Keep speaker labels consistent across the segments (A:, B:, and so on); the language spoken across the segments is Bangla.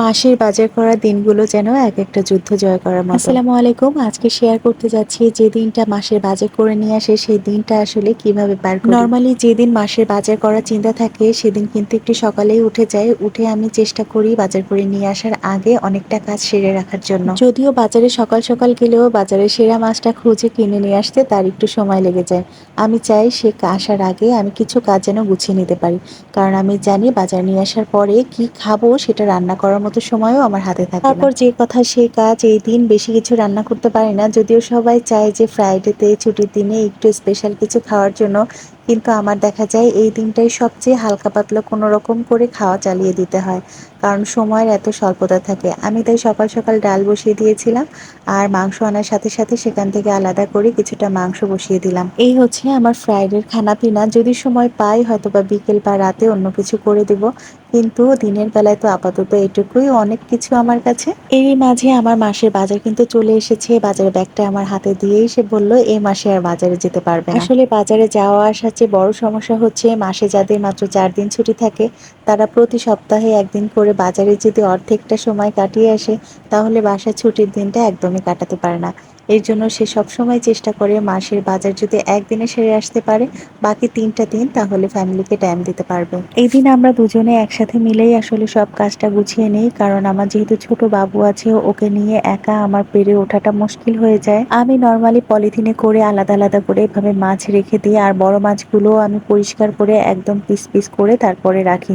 A: মাসের বাজার করা দিনগুলো যেন এক একটা যুদ্ধ জয় করার মতো। আসসালামু আলাইকুম। আজকে শেয়ার করতে যাচ্ছি যে দিনটা মাসের বাজার করে নিয়ে আসে সেই দিনটা আসলে কীভাবে পার করি? নর্মালি যেদিন মাসের বাজার করার চিন্তা থাকে সেদিন কিন্তু একটু সকালেই উঠে যায় উঠে আমি চেষ্টা করি বাজার করে নিয়ে আসার আগে অনেকটা কাজ সেরে রাখার জন্য। যদিও বাজারে সকাল সকাল গেলেও বাজারে সেরা মাছটা খুঁজে কিনে নিয়ে আসতে তার একটু সময় লেগে যায়। আমি চাই সে আসার আগে আমি কিছু কাজ যেন গুছিয়ে নিতে পারি। কারণ আমি জানি বাজার নিয়ে আসার পরে কি খাব সেটা রান্না করার মতো সময়ও আমার হাতে থাকে তারপর যে কথা, সে কাজ, এই দিন বেশি কিছু রান্না করতে পারে না, যদিও সবাই চায় যে ফ্রাইডেতে ছুটির দিনে একটু স্পেশাল কিছু খাওয়ার জন্য কিন্তু আমার দেখা যায় এই দিনটাই সবচেয়ে হালকা পাতলা কোনো রকম করে খাওয়া চালিয়ে দিতে হয়, কারণ সময়ের এত স্বল্পতা থাকে। আমি তাই সকাল সকাল ডাল বসিয়ে দিয়েছিলাম আর মাংস আনার সাথে সাথে সেখান থেকে আলাদা করে কিছুটা মাংস বসিয়ে দিলাম। এই হচ্ছে আমার ফ্রাইডের খানা পিনা যদি সময় পাই হয়তো বা বিকেল বা রাতে অন্য কিছু করে দেব। কিন্তু দিনের বেলায় তো আপাতত এটুকুই, অনেক কিছু আমার কাছে। এরই মাঝে আমার মাসের বাজার কিন্তু চলে এসেছে। বাজারের ব্যাগটা আমার হাতে দিয়েই সে বলল এই মাসে আর বাজারে যেতে পারবে আসলে বাজারে যাওয়া আসার চেয়ে বড় সমস্যা হচ্ছে মাসে যাদের মাত্র চার দিন ছুটি থাকে তারা প্রতি সপ্তাহে একদিন করে বাজারে যদি অর্ধেকটা সময় কাটিয়ে আসে, তাহলে বাসার ছুটির দিনটা একদমই কাটাতে পারে না। এর জন্য সে সবসময় চেষ্টা করে মাসের বাজার যদি একদিনে সেরে আসতে পারে, বাকি তিনটা দিন তাহলে ফ্যামিলিকে টাইম দিতে পারবে। এই দিন আমরা দুজনে একসাথে মিলেই আসলে সব কাজটা গুছিয়ে নিই, কারণ আমার যেহেতু ছোট বাবু আছে, ওকে নিয়ে একা আমার পেরে ওঠাটা মুশকিল হয়ে যায়। আমি নর্মালি পলিথিনে করে আলাদা আলাদা করে এভাবে মাছ রেখে দিই, আর বড় মাছগুলো আমি পরিষ্কার করে একদম পিস পিস করে তারপরে রাখি।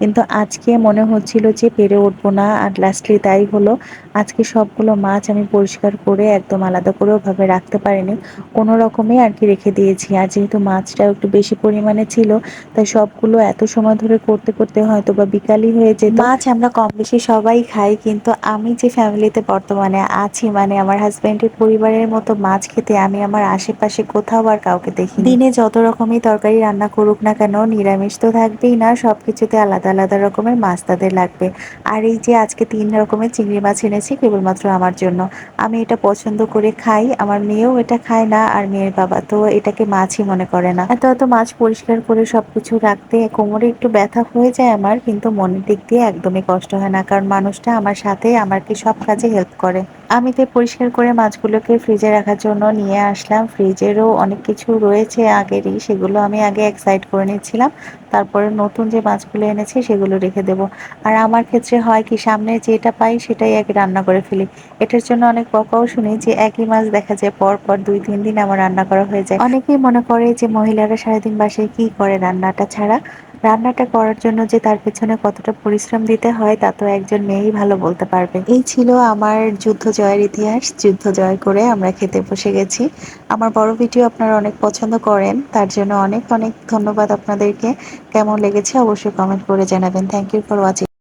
A: কিন্তু আজকে মনে হচ্ছিল যে পেরে উঠবো না আর লাস্টলি তাই হলো আজকে সবগুলো মাছ আমি পরিষ্কার করে একদম আলাদা করে ওভাবে রাখতে পারিনি। কোনো রকমে আর কি রেখে দিয়েছি। আর যেহেতু মাছটাও একটু বেশি পরিমাণে ছিল তাই সবগুলো এত সময় ধরে করতে করতে হয়তো বা বিকালই হয়ে যেত। মাছ আমরা কম বেশি সবাই খাই কিন্তু আমি যে ফ্যামিলিতে বর্তমানে আছি মানে আমার হাজব্যান্ডের পরিবারের মতো মাছ খেতে আমি আমার আশেপাশে কোথাও আর কাউকে দেখি দিনে যত রকমই তরকারি রান্না করুক না কেন নিরামিষ তো থাকবেই না সবকিছুতে আলাদা আলাদা আলাদা রকমের মাছ তাদের লাগবে। আর এই যে আজকে তিন রকমের চিংড়ি মাছ এনেছি কেবলমাত্র আমার জন্য। আমি এটা পছন্দ করে খাই, আমার মেয়েও এটা খায় না আর মেয়ের বাবা তো এটাকে মাছই মনে করে না। এত এত মাছ পরিষ্কার করে সবকিছু রাখতে কোমরে একটু ব্যথা হয়ে যায় আমার, কিন্তু মনের দিক দিয়ে একদমই কষ্ট হয় না, কারণ মানুষটা আমার সাথে আমাকে সব কাজে হেল্প করে। আমি তো পরিষ্কার করে মাছগুলোকে ফ্রিজে রাখার জন্য নিয়ে আসলাম। ফ্রিজেরও অনেক কিছু রয়েছে আগেরই, সেগুলো আমি আগে এক সাইড করে নিচ্ছিলাম। তারপরে নতুন যে মাছগুলো এনেছি সেগুলো রেখে দেব। আর আমার ক্ষেত্রে হয় কি, সামনে যেটা পাই সেটাই আগে রান্না করে ফেলি। এটার জন্য অনেক বকাও শুনি যে একই মাছ দেখা যায় পর পর দুই, তিন দিন আমার রান্না করা হয়ে যায়। অনেকেই মনে করে যে মহিলারা সারাদিন বাসায় কি করে রান্নাটা ছাড়া? রান্নাটা করার জন্য যে তার পেছনে কতটা পরিশ্রম দিতে হয়, তা তো একজন মেয়েই ভালো বলতে পারবে। এই ছিল আমার যুদ্ধ জয়ের ইতিহাস। যুদ্ধ জয় করে আমরা খেতে বসে গেছি। আমার বড় ভিডিও আপনারা অনেক পছন্দ করেন। তার জন্য অনেক অনেক ধন্যবাদ আপনাদেরকে। কেমন লেগেছে অবশ্যই কমেন্ট করে জানাবেন। Thank you for watching